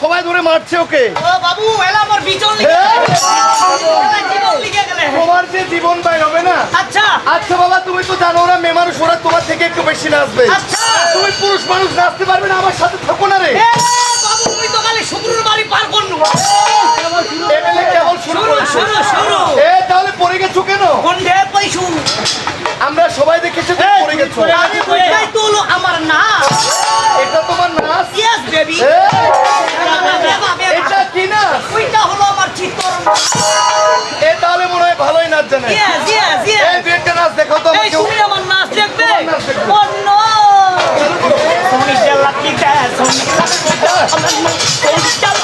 সবাই ধরে মারছে ওকে। বাবু এলা আমার গেলে। তোমার যে জীবন ভাই হবে না? আচ্ছা। আচ্ছা বাবা তুমি তো জানো ওরা মেয়ে মানুষ ওরা তোমার থেকে একটু বেশি নাচবে। আচ্ছা। তুমি পুরুষ মানুষ নাচতে পারবে না আমার সাথে থাকো না রে। বাবু তুই তো খালি শুক্রবার বাড়ি পার কেবল শুরু করেছে। এ তাহলে পড়ে গেছো কেন? পয়সু। আমরা সবাই দেখেছি তুমি পড়ে গেছো। আরে ওইটাই তো আমার না এটা তোমার নাচ? ইয়েস বেবি জানে ইয়েস ইয়েস এই ইয়েস দু একটা নাচ দেখাও তো এই শুনি আমার নাচ দেখবে? তোমার নাচ দেখবে। ও নো। সোনি চালা কি দা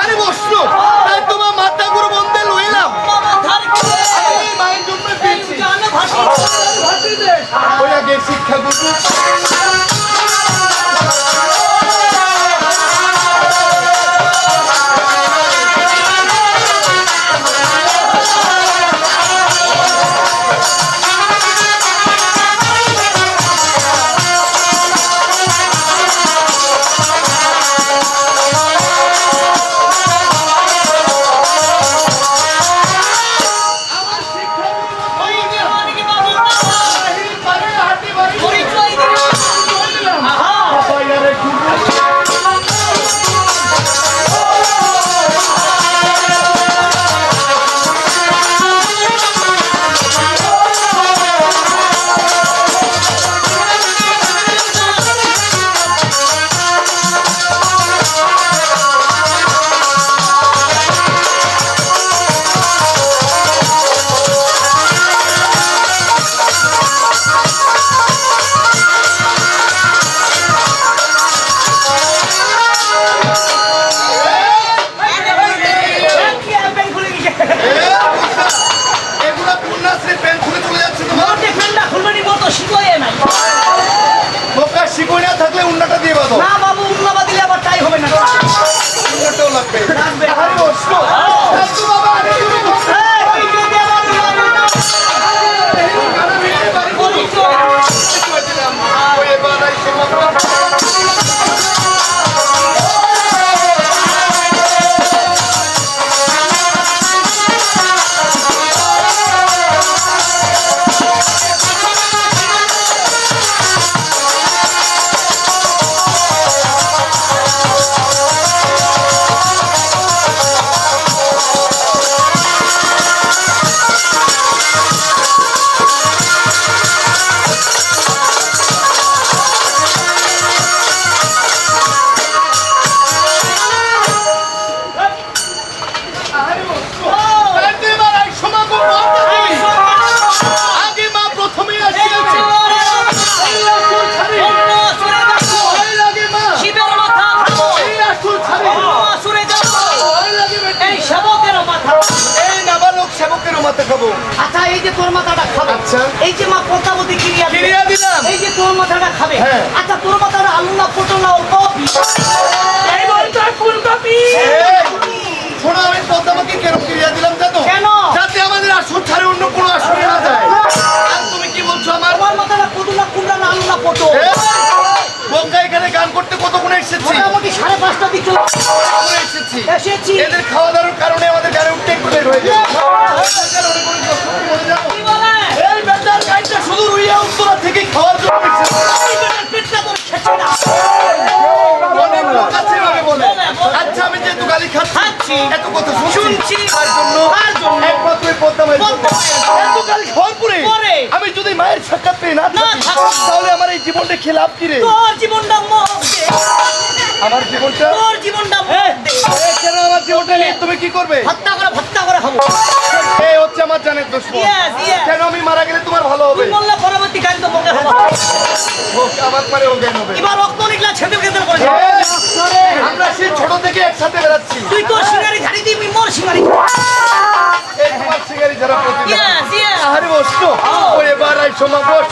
আরে বসল। তাই তোমার মাথা গুরু বন্ধে লইলাম। মায়ের জন্য শিক্ষা সেবকের এই নাবালক সেবকের মাথা খাব আচ্ছা এই যে তোর মাথাটা খাবে আচ্ছা। এই যে মা পদ্মাবতী ক্রিয়া দিবে। দিলাম। এই যে তোর মাথাটা খাবে হ্যাঁ। আচ্ছা তোর মাথাটা আলু না পটল না ওর এই বলতো ফুলকপি শোনো আমি পদ্মামাকে কেন ক্রিয়া দিলাম জানো কেন? যাতে আমাদের আসর ছাড়ে অন্য কোনো আসরে না যায় আর তুমি কি বলছো আমার মাথাটা কদু না কুমড়া না আলু না পটল এই, এখানে গান করতে কতক্ষণ এসেছি? মোটামুটি সাড়ে পাঁচটা দিক এসেছি। এসেছি? এদের খাওয়া দাওয়ার কারণে আমাদের গানে উঠতে একটু লেট হয়ে যায়। এই বেটার গাইটা শুধু রুইয়া উত্তরা থেকে খাওয়ার জন্য খাচ্ছি। এত কথা শুনছি শুনছি। তার জন্য তার জন্য। একমাত্র এই পদ্মামায়ের জন্য। এত গালি খাওয়ার পরে পরে। আমি যদি মায়ের সাক্ষাৎ পেয়ে না থাকি। তাহলে আমার এই জীবনটা খেলাপ কি রে তোর জীবনটা আমার জীবনটা তোর জীবনটা এ, কেন আমার জীবনটা নিয়ে তুমি কি করবে হত্যা করে খাব এই হচ্ছে আমার জানের দুশ্মন. কেন আমি মারা গেলে তোমার ভালো হবে? বললে পরবর্তী গাড়ি তো বকে হব। আমার পরে ও জ্ঞান হবে। এবার রক্ত নিকলা ছেদে কেন্দ্র করে আমরা সেই ছোট থেকে একসাথে বেড়াচ্ছি। তুই তোর সিঙ্গারি ঝাড়ি দিবি মোর সিঙ্গারি। এই তোমার সিগারি যারা প্রতিদিন. আরে বসতো ও। এবার এই সময় বস।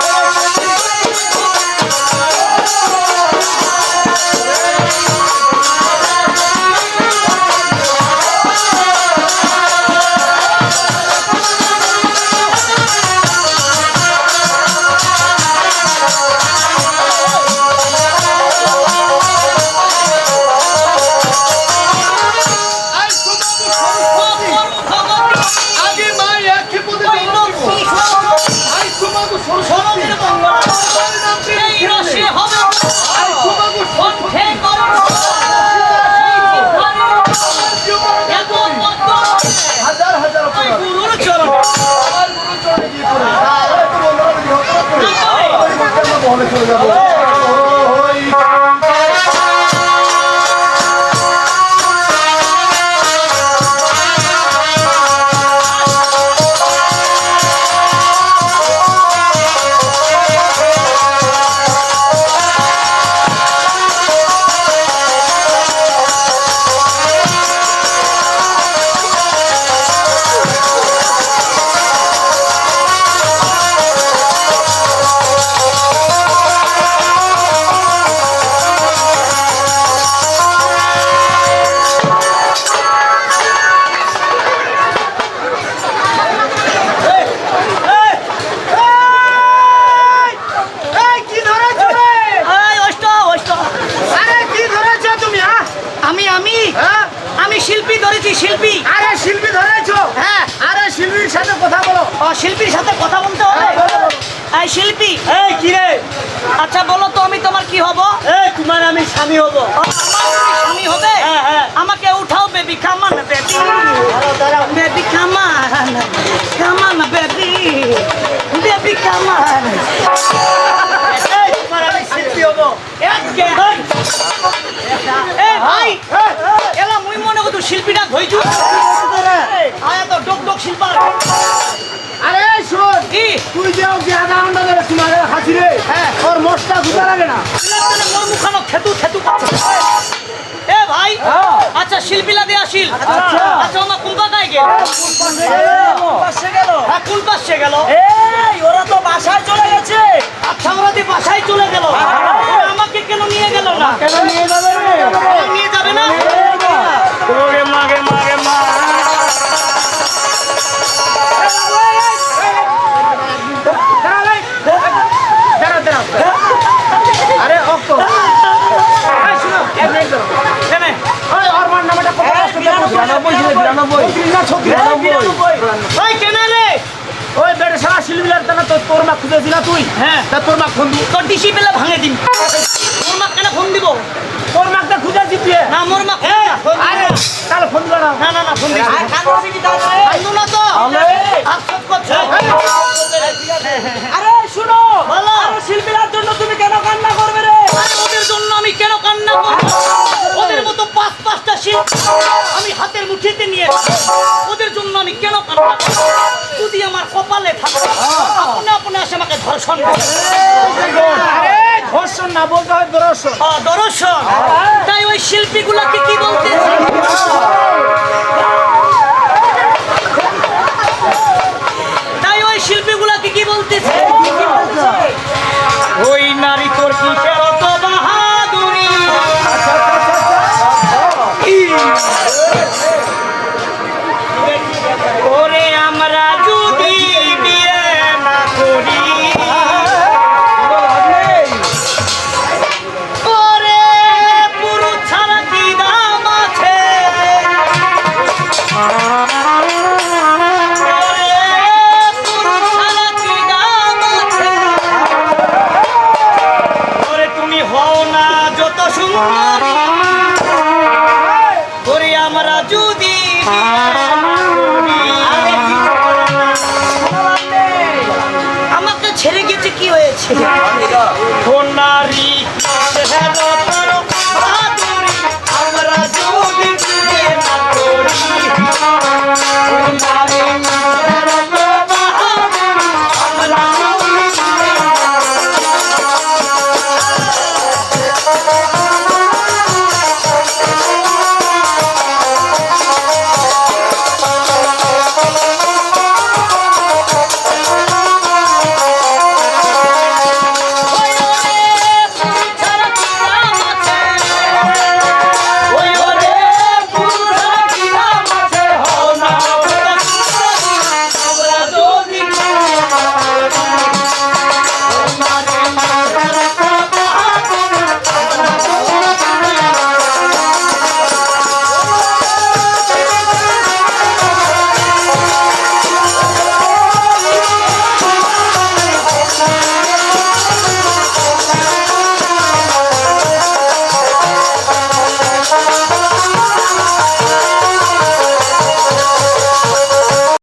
ভাই! এলা মুই মনে করি শিল্পীটা ধইছু আয়া তো ডক ডক শিল্পা আরে শোন তুই যে ওকে আধা ঘণ্টা ধরে তোমার হাসি রে হ্যাঁ। ওর মোষটা গুতা লাগে না। মোর মুখানো খেতু খেতু এ ভাই! হ্যাঁ। আচ্ছা শিল্পীলা দিয়ে আসিল। আচ্ছা। আমার কুম্পা গায়ে গে পাশে গেল? হ্যাঁ কোন পাশে গেল? এই ওরা তো তা তোর মা ফোন দি তোর ডিসি পেলে ভাঙে দিম। মোর মা কেন ফোন দিব? তোর মাকে খুঁজেছি তুই। না মোর মা ফোন দিব। আরে। তাহলে ফোন দিবা না। না না না ফোন দিব কান্দু না তো। আফসোস করছ? আরে শুনো। বলো। আরে শিল্পীরার জন্য তুমি কেন কান্না করবে রে? আরে ওদের জন্য আমি কেন কান্না করব? ওদের মতো পাঁচ পাঁচটা শিল্প আমি হাতের মুঠিতে নিয়ে ওদের জন্য আমি কেন কান্না করব? আমার কপালে থাকে। আপনি আপনি আসে আমাকে ধর্ষণ আরে ধর্ষণ না বলতে হয় দর্শন। দর্শন? তাই ওই শিল্পীগুলোকে কি বলতেছে? আমাকে ছেড়ে